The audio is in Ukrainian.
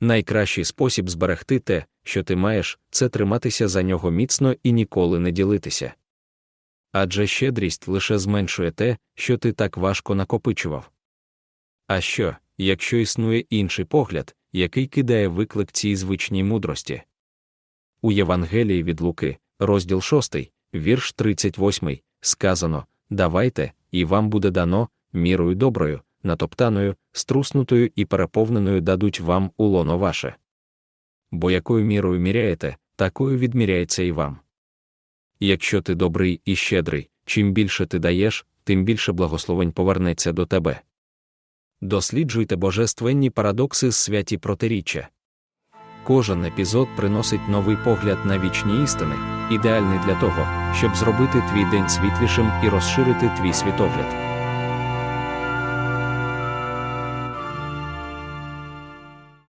Найкращий спосіб зберегти те, що ти маєш, це триматися за нього міцно і ніколи не ділитися. Адже щедрість лише зменшує те, що ти так важко накопичував. А що, якщо існує інший погляд, який кидає виклик цій звичній мудрості? У Євангелії від Луки, розділ 6, вірш 38, сказано Давайте, і вам буде дано, мірою доброю, натоптаною, струснутою і переповненою дадуть вам у лоно ваше. Бо якою мірою міряєте, такою відміряється і вам. Якщо ти добрий і щедрий, чим більше ти даєш, тим більше благословень повернеться до тебе. Досліджуйте божественні парадокси з святі протиріччя. Кожен епізод приносить новий погляд на вічні істини, ідеальний для того, щоб зробити твій день світлішим і розширити твій світогляд.